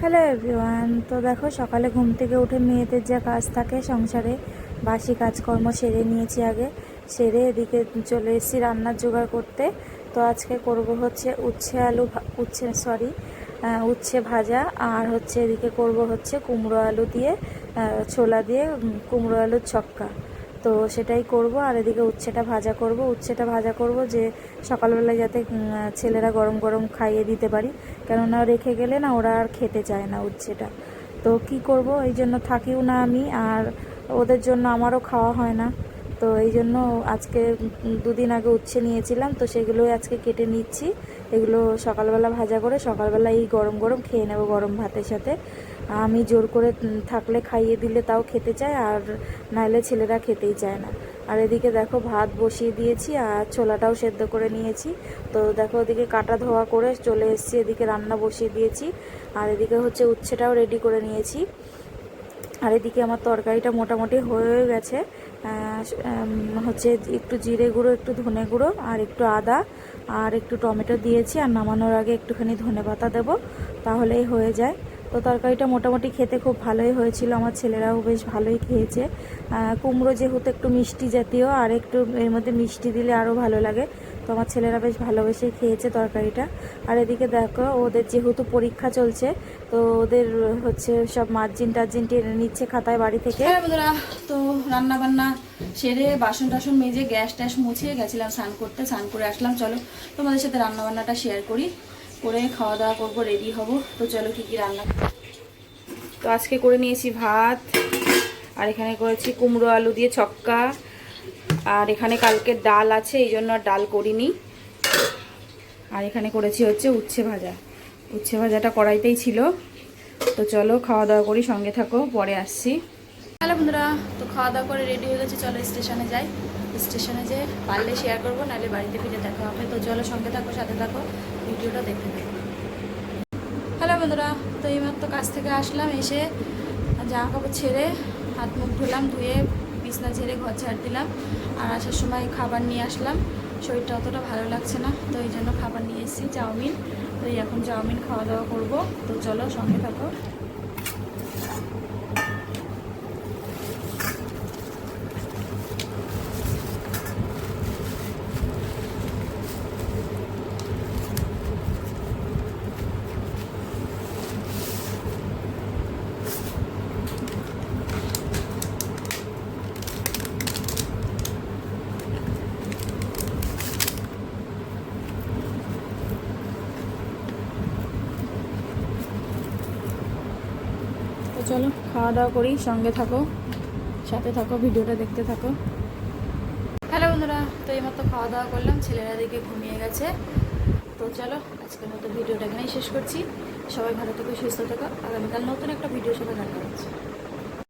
Hello everyone, তো দেখো সকালে ঘুম থেকে উঠে মেয়েদের যা কাজ থাকে সংসারে, বাসি কাজকর্ম সেরে নিয়েছি আগে, সেরে এদিকে চলে এসেছি রান্নার জোগাড় করতে। তো আজকে করব হচ্ছে উচ্ছে আলু উচ্ছে সরি উচ্ছে ভাজা, আর হচ্ছে এদিকে করব হচ্ছে কুমড়ো আলু দিয়ে ছোলা দিয়ে কুমড়ো আলুর ছক্কা। তো সেটাই করব। আর এদিকে উচ্ছেটা ভাজা করব। উচ্ছেটা ভাজা করব যে সকালবেলায় যাতে ছেলেরা গরম গরম খাইয়ে দিতে পারি। কেননা রেখে গেলে না ওরা আর খেতে চায় না উচ্ছেটা। তো কি করব? এই জন্য থাকিও না আমি। আর ওদের জন্য আমারও খাওয়া হয় না। তো এই জন্য আজকে দুদিন আগে উচ্ছে নিয়েছিলাম। তো সেগুলোই আজকে কেটে নিচ্ছি। এগুলো সকালবেলা ভাজা করে সকালবেলা এই গরম গরম খেয়ে নেব গরম ভাতের সাথে। আমি জোর করে থাকলে খাইয়ে দিলে তাও খেতে চায়, আর নাহলে ছেলেরা খেতেই চায় না। আর এদিকে দেখো ভাত বসিয়ে দিয়েছি, আর ছোলাটাও সেদ্ধ করে নিয়েছি। তো দেখো ওদিকে কাটা ধোয়া করে চলে এসেছি, এদিকে রান্না বসিয়ে দিয়েছি। আর এদিকে হচ্ছে উচ্ছেটাও রেডি করে নিয়েছি। আর এদিকে আমার তরকারিটা মোটামুটি হয়ে গেছে। হচ্ছে একটু জিরে গুঁড়ো, একটু ধনে গুঁড়ো আর একটু আদা আর একটু টমেটো দিয়েছি আর নামানোর আগে একটুখানি ধনে পাতা দেবো, তাহলেই হয়ে যায়। তো তরকারিটা মোটামুটি খেতে খুব ভালোই হয়েছিল। আমার ছেলেরাও বেশ ভালোই খেয়েছে। কুমড়ো যেহেতু একটু মিষ্টি জাতীয়, আর একটু এর মধ্যে মিষ্টি দিলে আরও ভালো লাগে। তো আমার ছেলেরা বেশ ভালোবেসে খেয়েছে তরকারিটা। আর এদিকে দেখো, ওদের যেহেতু পরীক্ষা চলছে, তো ওদের হচ্ছে সব মার্জিন টার্জিন টেনে নিচ্ছে খাতায় বাড়ি থেকে। হ্যাঁ বন্ধুরা, তো রান্না বান্না সেরে বাসন টাসন মেজে গ্যাস ট্যাস মুছে গেছিলাম স্নান করতে। স্নান করে আসলাম, চলো তোমাদের সাথে রান্না বান্নাটা শেয়ার করি। করে খাওয়া দাওয়া করব রেডি হব। তো চলো কি কি রান্না তো আজকে করে নিয়েছি ভাত, আর এখানে করেছি কুমড়ো আলু দিয়ে ছক্কা, আর এখানে কালকে ডাল আছে, এই জন্য ডাল করিনি। আর এখানে করেছি হচ্ছে উচ্ছে ভাজা। উচ্ছে ভাজাটা কড়াইতেই ছিল। তো চলো খাওয়া দাওয়া করি, সঙ্গে থাকো, পরে আসছি। হ্যালো বন্ধুরা, তো খাওয়া দাওয়া করে রেডি হয়ে গেছে, চলো স্টেশনে যাই। স্টেশনে যে পারলে শেয়ার করব, নাহলে বাড়িতে ফিরে দেখা হবে। তো চলো সঙ্গে থাকো, সাথে থাকো, ভিডিওটা দেখতে থাকো। হ্যালো বন্ধুরা, তো এইমাত্র কাছ থেকে আসলাম, এসে জামা কাপড় ছেড়ে হাত মুখ ধুলাম, ধুয়ে বিছনা ছেড়ে ঘর ঝাড় দিলাম, আর আসার সময় খাবার নিয়ে আসলাম। শরীরটা অতটা ভালো লাগছে না, তো এই জন্য খাবার নিয়ে এসেছি, চাউমিন। তো এখন চাউমিন খাওয়া দাওয়া করব, তো চলো সঙ্গে থাকো। চলো, খাওয়া দাওয়া করি, সঙ্গে থাকো, সাথে থাকো, ভিডিওটা দেখতে থাকো। হ্যালো বন্ধুরা, তো এইমাত্র খাওয়া দাওয়া করলাম, ছেলেরা দিকে ঘুমিয়ে গেছে। তো চলো, আজকের মতো ভিডিওটা এখানেই শেষ করছি। সবাই ভালো থেকে, সুস্থ থাকো। আগামীকাল নতুন একটা ভিডিও সাথে দেখা হচ্ছে।